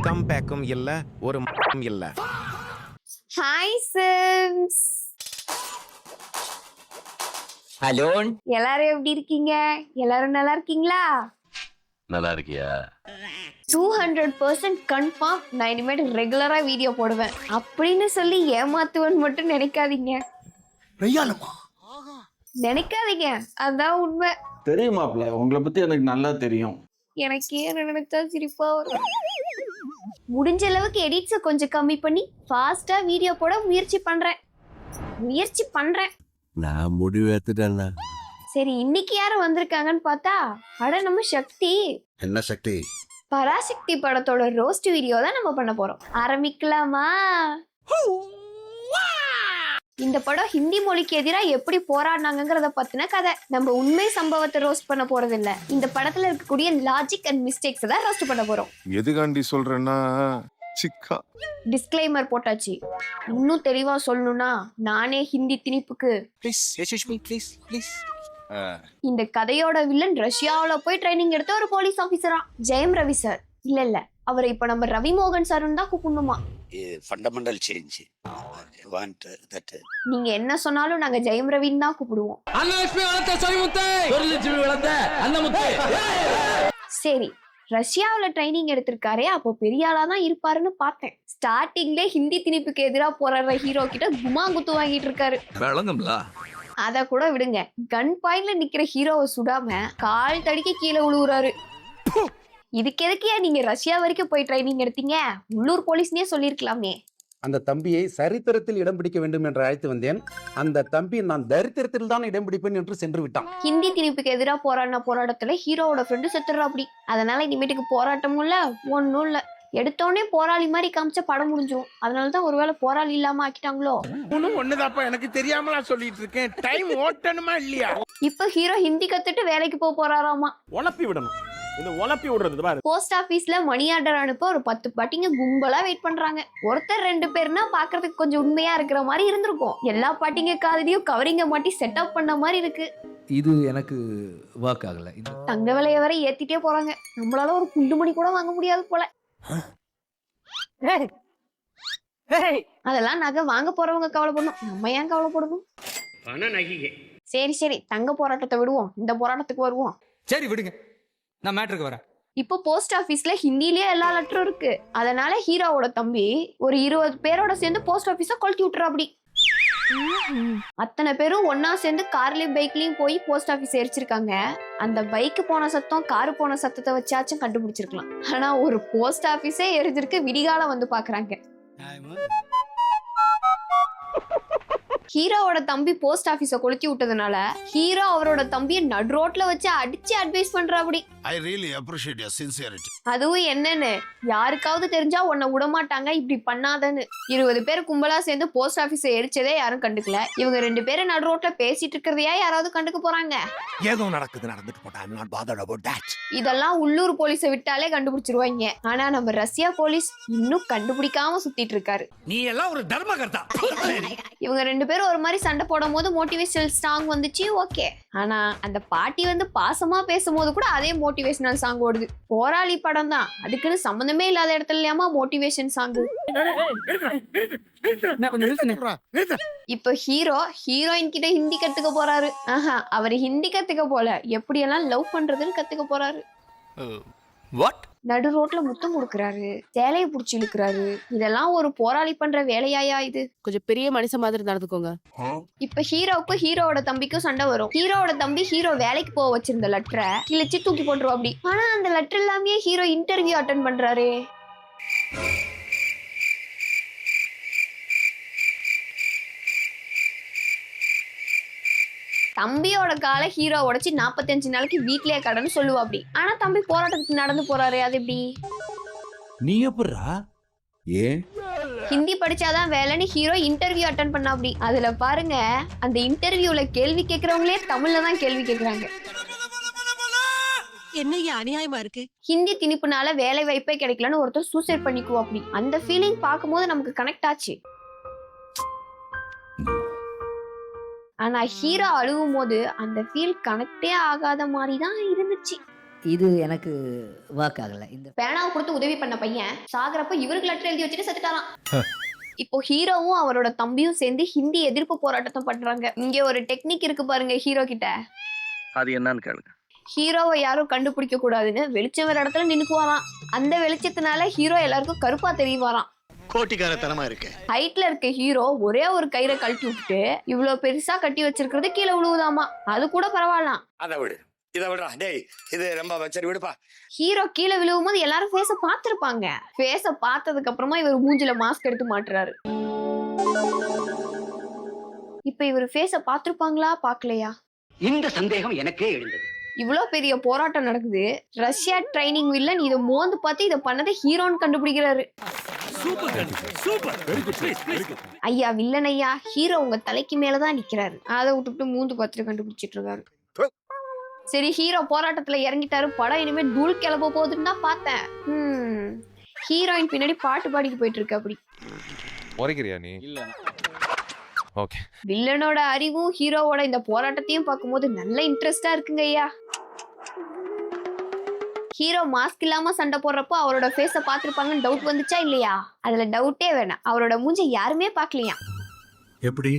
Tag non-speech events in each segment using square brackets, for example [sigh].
Come பேக்கும் இல்ல ஒரு ம் இல்ல. ஹாய் சிம்ஸ் ஹலோ எல்லாரும் எப்படி இருக்கீங்க? எல்லாரும் நல்லா இருக்கீங்களா? நல்லா இருக்கியா? டூ ஹண்ட்ரட் பர்சன்ட் கன்ஃபார்ம் நான் இனிமேல் ரெகுலரா வீடியோ போடுவேன். அப்படின்னு சொல்லி ஏமாத்துவேன்னு மட்டும் நினைக்காதீங்க. நினைக்காதீங்க. அதான் உண்மை. தெரியுமாப்ல உங்களை பத்தி எனக்கு நல்லா தெரியும். எனக்கே நினைச்சா சிரிப்பா வரும். முடிஞ்ச அளவுக்கு எடிட்ஸை கொஞ்சம் கம்மி பண்ணி ஃபாஸ்டா வீடியோ போட முயற்சி பண்றேன். முயற்சி பண்றேன். நான் முடிவு எடுத்துட்டேன்னா சரி இன்னைக்கு யாரு வந்திருக்காங்கன்னு பார்த்தா அட நம்ம சக்தி. என்ன சக்தி? பராசக்தி படத்தோட ரோஸ்ட் வீடியோ தான் நம்ம பண்ண போறோம். ஆரம்பிக்கலாமா? இந்த படம் ஹிந்தி மொழிக்கு எதிராக எப்படி போராடினாங்கிறத பத்தின கதை. நம்ம உண்மை சம்பவத்தை ரோஸ்ட் பண்ண போறது இல்ல இந்த படத்துல இருக்கக்கூடிய லாஜிக் அண்ட் மிஸ்டேக்ஸ் தான் ரோஸ்ட் பண்ண போறோம். எதுகாண்டி சொல்றேன்னா சிக்கா. டிஸ்க்ளைமர் போட்டாச்சு. இன்னும் தெளிவா சொல்லணும்னா நானே ஹிந்தி திணிப்புக்கு. ப்ளீஸ் யசஸ்வி ப்ளீஸ் ப்ளீஸ் இந்த கதையோட வில்லன் ரஷ்யாவுல போய் ட்ரைனிங் எடுத்த ஒரு போலீஸ் ஆபீசரா ஜெயம் ரவி சார் இல்ல இல்ல. அவரை இப்ப நம்ம ரவி மோகன் சார்னு தான் கூப்பிடணுமா? ஃபண்டமெண்டல் சேஞ்ச் வாண்ட் தட் நீங்க என்ன சொன்னாலும் நாங்க ஜெயம் ரவின்னு தான் கூப்பிடுவோம். சரி ரஷ்யாவுல ட்ரைனிங் எடுத்திருக்காரே அப்போ பெரிய ஆளா தான் இருப்பாருன்னு பார்த்தேன். ஸ்டார்டிங்ல ஹிந்தி திணிப்புக்கு எதிராக போராடுற ஹீரோ கிட்ட குமாங்குத்து வாங்கிட்டு இருக்காரு. அத கூட விடுங்க. கன் பாயிண்ட்ல நிக்கிற ஹீரோவை சுடாம கால் தடிக்க கீழே விழுவுறாரு இதுக்கு எதுக்கியா நீங்க ரஷ்யா வரைக்கும் போய் ட்ரைனிங் எடுத்தீங்க? உள்ளூர் போலீஸ்னே சொல்லிருக்கலாமே அந்த தம்பியை சரித்திரத்தில் இடம் பிடிக்க வேண்டும் என்று அழைத்து வந்தேன். அந்த தம்பி நான் தரித்திரத்தில் தான் இடம் பிடிப்பேன் என்று சென்று விட்டான். ஹிந்தி திணிப்புக்கு எதிராக போராடின போராட்டத்துல ஹீரோவோட ஃப்ரெண்டு செத்துறா அப்படி. அதனால இனிமேட்டுக்கு போராட்டமும் இல்ல ஒன்றும் இல்ல. எடுத்தோடனே போராளி மாதிரி காமிச்ச படம் முடிஞ்சும். அதனால தான் ஒருவேளை போராளி இல்லாம ஆக்கிட்டாங்களோ? ஒண்ணும் ஒண்ணுதாப்பா எனக்கு தெரியாமலா சொல்லிட்டு இருக்கேன். டைம் ஓட்டணுமா இல்லையா? இப்ப ஹீரோ ஹிந்தி கத்துட்டு வேலைக்கு போக போறாராமா? உழப்பி விடணும். இது உழப்பி விடுறது பாரு. போஸ்ட் ஆபீஸ்ல மணி ஆர்டர் அனுப்ப ஒரு பத்து பாட்டிங்க கும்பலா வெயிட் பண்றாங்க. ஒருத்தர் ரெண்டு பேர்னா பாக்குறதுக்கு கொஞ்சம் உண்மையா இருக்கிற மாதிரி இருந்திருக்கும். எல்லா பாட்டிங்க காதலியும் கவரிங்க மாட்டி செட்டப் பண்ண மாதிரி இருக்கு. இது எனக்கு ஒர்க் ஆகல. இது தங்க விலைய வரை ஏத்திட்டே போறாங்க. நம்மளால ஒரு குண்டு மணி கூட வாங்க முடியாது போல. அதெல்லாம் நகை வாங்க போறவங்க கவலைப்படணும். நம்ம ஏன் கவலைப்படணும்? சரி சரி. தங்க போராட்டத்தை விடுவோம். இந்த போராட்டத்துக்கு வருவோம். சரி விடுங்க. நான் மேட்ருக்கு வரேன். இப்போ போஸ்ட் ஆஃபீஸ்ல ஹிந்திலயே எல்லா லெட்டரும் இருக்கு. அதனால ஹீரோவோட தம்பி ஒரு இருபது பேரோட சேர்ந்து போஸ்ட் ஆஃபீஸ கொளுத்தி விட்டுறா அப்படி அத்தனை பேரும் ஒன்னா சேர்ந்து கார்லயும் பைக்லயும் போய் போஸ்ட் ஆஃபீஸ் எரிச்சிருக்காங்க. அந்த பைக்கு போன சத்தம் காரு போன சத்தத்தை வச்சாச்சும் கண்டுபிடிச்சிருக்கலாம். ஆனா ஒரு போஸ்ட் ஆஃபீஸே எரிஞ்சிருக்கு விடிகாலம் வந்து பாக்குறாங்க. ஹீரோவோட தம்பி போஸ்ட் ஆஃபீஸை கொளுத்தி விட்டதுனால ஹீரோ அவரோட தம்பியை நடு ரோட்ல வச்சு அடிச்சு அட்வைஸ் பண்றா அப்படி I really appreciate your sincerity அதுவும் என்னன்னு? யாருக்காவது தெரிஞ்சா உன்னை விட மாட்டாங்க இப்படி பண்ணாதன்னு. இருபது பேர் கும்பலா சேர்ந்து போஸ்ட் ஆபீஸை எரிச்சதே யாரும் கண்டுக்கல. இவங்க ரெண்டு பேரும் நடு ரோட்ல பேசிட்டு இருக்கிறதையா யாராவது கண்டுக்க போறாங்க? ஏதோ நடக்குது நடந்துட்டு போட்டா. I'm not bothered about that இதெல்லாம் உள்ளூர் போலீஸை விட்டாலே கண்டுபிடிச்சிருவாங்க. ஆனா நம்ம ரஷ்யா போலீஸ் இன்னும் கண்டுபிடிக்காம சுத்திட்டு இருக்காரு. நீ எல்லாம் ஒரு தர்மகர்த்தா. [laughs] இவங்க ரெண்டு பேரும் ஒரு மாதிரி சண்டை போடும் போது மோட்டிவேஷனல் சாங் வந்துச்சு ஓகே ஆனா அந்த பாட்டி வந்து பாசமா பேசும்போது கூட அதே மோட்டிவேஷனல் சாங் ஓடுது. போராளி படம் தான் அதுக்குன்னு சம்மந்தமே இல்லாத இடத்துல இல்லையாமா மோட்டிவேஷன் சாங் இப்ப ஹீரோ ஹீரோயின் கிட்ட ஹிந்தி கத்துக்க போறாரு. ஆஹா அவர் ஹிந்தி கத்துக்க போல. எப்படியெல்லாம் லவ் பண்றதுன்னு கத்துக்க போறாரு. வாட் நடு ரோட்ல முத்தம் கொடுக்கறாரு சேலையை புடிச்சு இழுக்கிறாரு. இதெல்லாம் ஒரு போராளி பண்ற வேலையாயா இது? கொஞ்சம் பெரிய மனுஷன் மாதிரி நடந்துக்கோங்க. இப்ப ஹீரோவுக்கும் ஹீரோவோட தம்பிக்கும் சண்டை வரும். ஹீரோவோட தம்பி ஹீரோ வேலைக்கு போக வச்சிருந்த லெட்டரை கிழிச்சு தூக்கி போட்டுருவோம் அப்படி. ஆனா அந்த லெட்டர் இல்லாமயே ஹீரோ இன்டர்வியூ அட்டன் பண்றாரே. தம்பியோட காலை ஹீரோ உடைச்சு நாற்பத்தஞ்சு நாளைக்கு வீட்லயே கடன்னு சொல்லுவா அப்படி. ஆனா தம்பி போராட்டத்துக்கு நடந்து போறாரு அது எப்படி? நீ எப்படா ஏன்? ஹிந்தி படிச்சாதான் வேலைன்னு ஹீரோ இன்டர்வியூ அட்டன் பண்ணா அப்படி. அதுல பாருங்க அந்த இன்டர்வியூல கேள்வி கேக்குறவங்களே தமிழ்ல தான் கேள்வி கேக்குறாங்க. என்ன அநியாயமா இருக்கு? ஹிந்தி திணிப்புனால வேலை வாய்ப்பே கிடைக்கலன்னு ஒருத்தர் சூசைட் பண்ணிக்குவோம் அப்படி. அந்த ஃபீலிங் பார்க்கும்போது நமக்கு கனெக்ட் ஆச்சு. ஆனா ஹீரோ அழுவும் போது அந்த ஃபீல் கனெக்டே ஆகாத மாதிரி தான் இருந்துச்சு. இது எனக்கு ஒர்க் ஆகல. இந்த பேனாவை கொடுத்து உதவி பண்ண பையன் சாகரப்ப இவருக்கு லெட்டர் எழுதி வச்சுட்டு செத்துட்டாராம். இப்போ ஹீரோவும் அவரோட தம்பியும் சேர்ந்து ஹிந்தி எதிர்ப்பு போராட்டத்தை பண்றாங்க. இங்க ஒரு டெக்னிக் இருக்கு பாருங்க ஹீரோ கிட்ட. அது என்னன்னு கேளுங்க. ஹீரோவை யாரும் கண்டுபிடிக்க கூடாதுன்னு வெளிச்சம் வர இடத்துல நின்னுக்குவாராம். அந்த வெளிச்சத்தினால ஹீரோ எல்லாருக்கும் கருப்பா தெரியவாராம். கோட்டிக்காரத்தனமா இருக்கு. ஹைட்ல இருக்க ஹீரோ ஒரே ஒரு கயிறை கழட்டி விட்டுட்டு இவ்வளவு பெருசா கட்டி வச்சிருக்கிறது கீழே விழுவுதாமா? அது கூட பரவாயில்லாம். அதை விடு. இதை விடுறா. டேய் இது ரொம்ப சரி விடுப்பா. ஹீரோ கீழே விழுவும் போது எல்லாரும் ஃபேஸ பார்த்திருப்பாங்க. ஃபேஸ பார்த்ததுக்கு அப்புறமா இவர் மூஞ்சில மாஸ்க் எடுத்து மாட்டுறாரு. இப்ப இவர் ஃபேஸ பார்த்திருப்பாங்களா? பார்க்கலையா? இந்த சந்தேகம் எனக்கே எழுந்தது. இவ்வளோ பெரிய போராட்டம் நடக்குது. ரஷ்யா ட்ரைனிங் வில்லன் இதை மோந்து பார்த்து இதை பண்ணதை ஹீரோன்னு கண்டுபிடிக்கிறாரு. ஐயா வில்லன் ஐயா ஹீரோ உங்க தலைக்கு மேலதான் நிக்கிறாரு. அதை விட்டுட்டு மூந்து பார்த்துட்டு கண்டுபிடிச்சிட்டு இருக்காரு. சரி ஹீரோ போராட்டத்துல இறங்கிட்டாரு. படம் இனிமே தூள் கிளம்ப போகுதுன்னு தான் பார்த்தேன். ஹீரோயின் பின்னாடி பாட்டு பாடிட்டு போயிட்டு இருக்கு அப்படி. உரைக்கிறியா நீ? இல்ல. ஓகே. வில்லனோட அறிவும் ஹீரோவோட இந்த போராட்டத்தையும் பார்க்கும்போது நல்ல இன்ட்ரெஸ்டா இருக்குங்க ஐயா. ஹீரோ மாஸ்க் இல்லாம சண்டை போடுறப்போ அவரோட ஃபேஸ பார்த்திருப்பாங்கன்னு டவுட் வந்துச்சா இல்லையா? அதுல டவுட்டே வேணாம். அவரோட மூஞ்ச யாருமே பார்க்கலையா? எப்படி?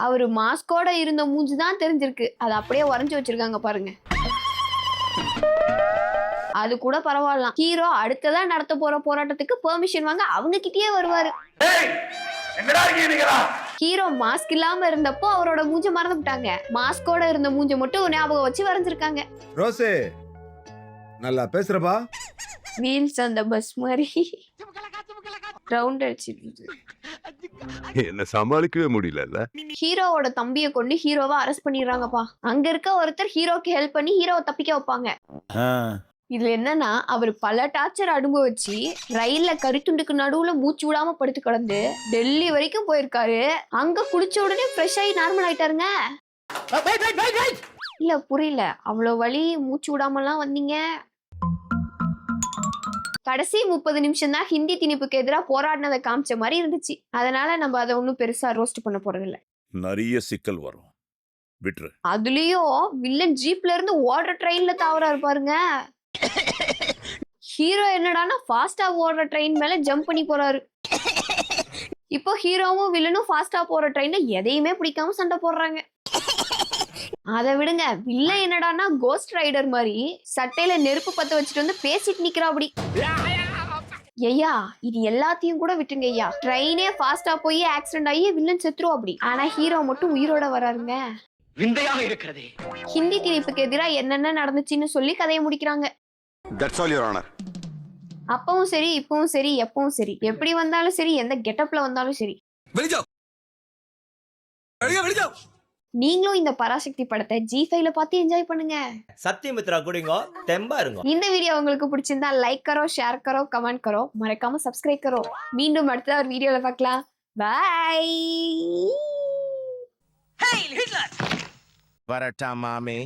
அவரு மாஸ்கோட இருந்த மூஞ்சி தான் தெரிஞ்சிருக்கு. அதை அப்படியே வரைஞ்சு வச்சிருக்காங்க பாருங்க. அது கூட பரவாயில்லாம். ஹீரோ அடுத்ததா நடத்த போற போராட்டத்துக்கு பெர்மிஷன் வாங்க அவங்க கிட்டயே வருவாரு ஹீரோ மாஸ்க் இல்லாம இருந்தப்போ அவரோட மூஞ்ச மறந்துட்டாங்க மாஸ்கோட இருந்த மூஞ்ச மட்டும் ஞாபகம் வச்சு வரைஞ்சிருக்காங்க. ரோசே நல்லா பேசுறப்பா. வீல்ஸ் அந்த பஸ் மாதிரி. ரவுண்ட் அடிச்சிட்டு என்ன சமாளிக்கவே முடியல ஹீரோவோட தம்பியை கொண்டு ஹீரோவை அரெஸ்ட் பண்ணிடுறாங்கப்பா. அங்க இருக்க ஒருத்தர் ஹீரோக்கு ஹெல்ப் பண்ணி ஹீரோவை தப்பிக்க வைப்பாங்க. இதுல என்னன்னா அவர் பல டார்ச்சர் அனுபவிச்சு ரயில்ல கரித்துண்டுக்கு நடுவுல மூச்சு விடாம படுத்து கிடந்து டெல்லி வரைக்கும் போயிருக்காரு. அங்க குளிச்ச உடனே ஃப்ரெஷ் ஆகி நார்மல் ஆயிட்டாருங்க. இல்ல புரியல. அவ்வளவு வலி மூச்சு விடாமலாம் வந்தீங்க. கடைசி முப்பது நிமிஷம் தான் ஹிந்தி திணிப்புக்கு எதிராக போராடினதை காமிச்ச மாதிரி இருந்துச்சு. அதனால நம்ம அதை ஒன்றும் பெருசா ரோஸ்ட் பண்ண போறது இல்ல நிறைய சிக்கல் வரும். விட்டுரு. அதுலயும் வில்லன் ஜீப்ல இருந்து ஓடுற ட்ரெயின்ல தாவறாரு பாருங்க. ஹீரோ என்னடான்னா ஃபாஸ்டா ஓடுற ட்ரெயின் மேல ஜம்ப் பண்ணி போறாரு. இப்போ ஹீரோவும் வில்லனும் ஃபாஸ்டா போற ட்ரெயின்ல எதையுமே பிடிக்காம சண்டை போடுறாங்க. அதை விடுங்க. வில்லன் என்னடான்னா கோஸ்ட் ரைடர் மாதிரி சட்டையில நெருப்பு பத்த வச்சுட்டு வந்து பேசிட்டு நிக்கிறா அப்படி. ஐயா இது எல்லாத்தையும் கூட விட்டுங்க ஐயா. ட்ரெயினே ஃபாஸ்டா போய் ஆக்சிடென்ட் ஆகி வில்லன் செத்துரும் அப்படி. ஆனா ஹீரோ மட்டும் உயிரோட வராருங்க. விந்தையாக இருக்கிறதே. ஹிந்தி திணிப்புக்கு எதிராக என்னென்ன நடந்துச்சுன்னு சொல்லி கதையை முடிக்கிறாங்க. தட்ஸ் ஆல் யுவர் ஆனர் அப்பவும் சரி இப்பவும் சரி எப்பவும் சரி. எப்படி வந்தாலும் சரி எந்த கெட்டப்ல வந்தாலும் சரி. நீங்களும் இந்த பராசக்தி படத்தை ஜி ஃபைவ்ல பார்த்து என்ஜாய் பண்ணுங்க. சத்தியமித்ரா கூடிங்கோ. தெம்பா இருங்க. இந்த வீடியோ உங்களுக்கு பிடிச்சிருந்தா லைக் கரோ ஷேர் கரோ கமெண்ட் கரோ மறக்காம சப்ஸ்கிரைப் கரோ. மீண்டும் அடுத்த ஒரு வீடியோல பார்க்கலாம். பாய் வரட்டா மாமே.